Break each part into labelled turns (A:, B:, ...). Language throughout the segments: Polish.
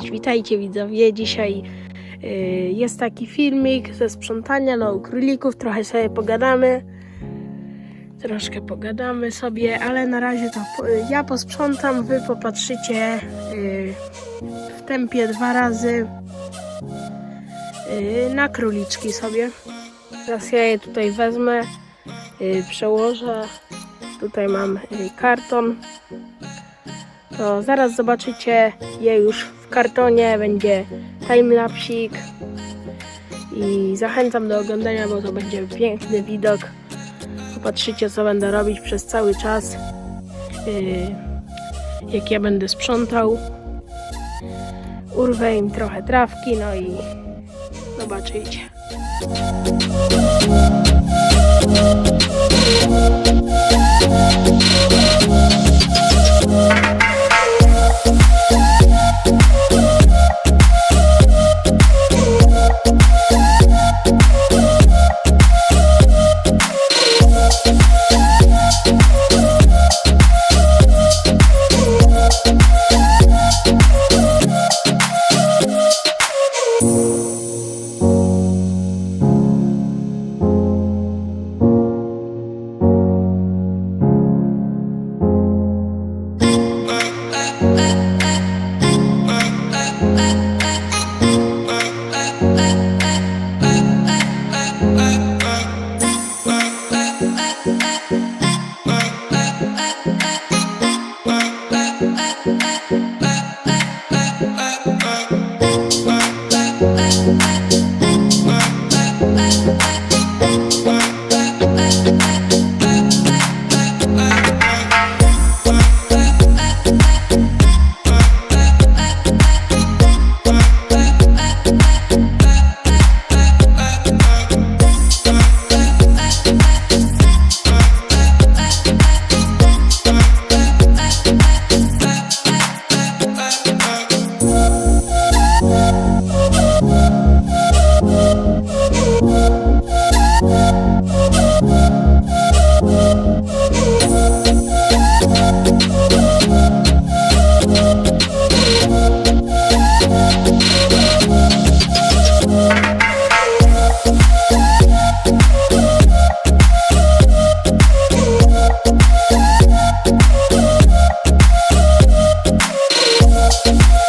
A: Witajcie widzowie. Dzisiaj y, jest taki filmik ze sprzątania u królików. Trochę sobie pogadamy. Troszkę pogadamy sobie, ale na razie to po- ja posprzątam, wy popatrzycie y, w tempie dwa razy y, na króliczki sobie. Teraz ja je tutaj wezmę, y, przełożę. Tutaj mam y, karton to zaraz zobaczycie je już w kartonie, będzie timelapsik i zachęcam do oglądania, bo to będzie piękny widok. Popatrzycie co będę robić przez cały czas, yy, jak ja będę sprzątał. Urwę im trochę trawki, no i zobaczycie. Thank you. Bye.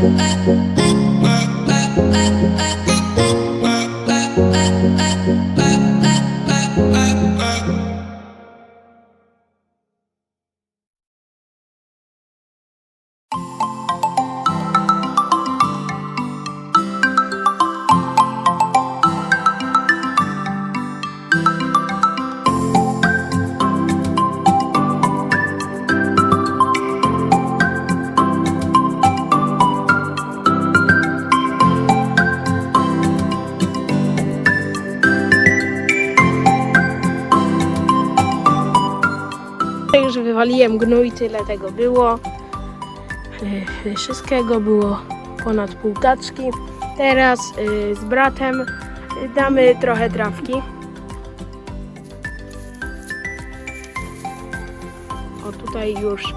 A: Ah. Tutaj już wywaliłem gnój, tyle tego było. Yy, Wszystkiego było ponad pół taczki. Teraz yy, z bratem damy trochę trawki. O tutaj już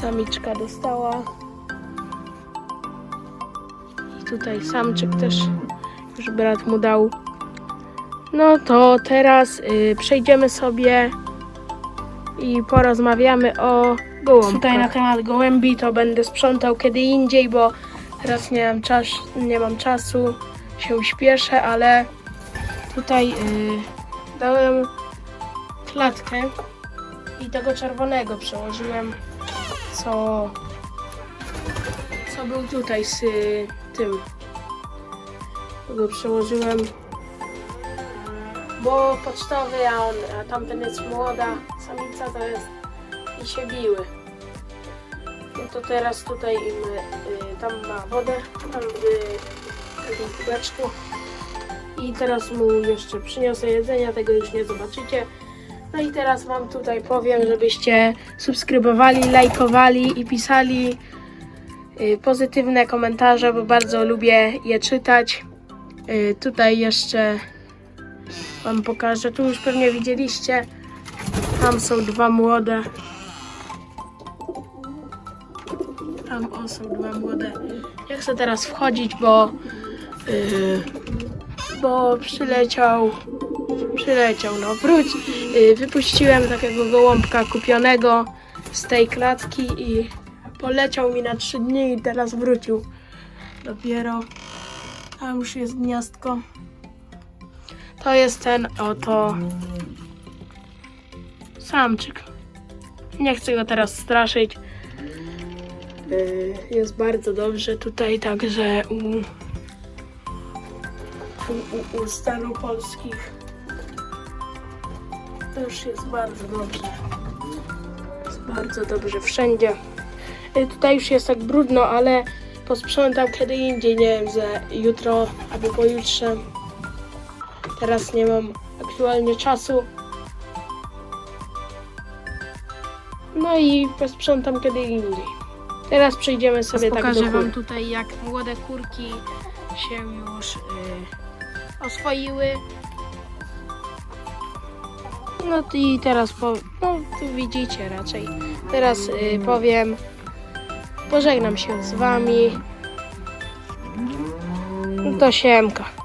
A: samiczka dostała. I tutaj samczyk też już brat mu dał. No to teraz y, przejdziemy sobie i porozmawiamy o gołąbkach. Tutaj na temat gołębi to będę sprzątał kiedy indziej, bo teraz nie mam, czas, nie mam czasu, się śpieszę, ale tutaj y, dałem klatkę i tego czerwonego przełożyłem, co, co był tutaj z tym. Go przełożyłem bo pocztowy, a, on, a tamten jest młoda samica, to jest i się biły. No to teraz tutaj im, y, tam ma wodę, tam w takim kubeczku. I teraz mu jeszcze przyniosę jedzenia, tego już nie zobaczycie. No i teraz wam tutaj powiem, żebyście subskrybowali, lajkowali i pisali y, pozytywne komentarze, bo bardzo lubię je czytać. Y, Tutaj jeszcze Wam pokażę. Tu już pewnie widzieliście. Tam są dwa młode. Tam o, są dwa młode. Nie chcę teraz wchodzić, bo yy, bo przyleciał przyleciał, no wróć. Yy, wypuściłem takiego gołąbka kupionego z tej klatki i poleciał mi na trzy dni i teraz wrócił. Dopiero tam już jest gniazdko. To jest ten oto samczyk. Nie chcę go teraz straszyć. Yy, Jest bardzo dobrze tutaj, także u, u, u, u stanu polskich też jest bardzo dobrze. Jest bardzo dobrze wszędzie. Yy, Tutaj już jest tak brudno, ale posprzątam kiedy indziej, nie wiem, że jutro albo pojutrze. Teraz nie mam aktualnie czasu. No i posprzątam kiedy indziej. Teraz przejdziemy sobie tak do
B: pokażę
A: góry.
B: wam
A: tutaj jak młode kurki się już y, oswoiły. No i teraz po, no tu widzicie raczej. Teraz y, powiem pożegnam się z wami. To siemka.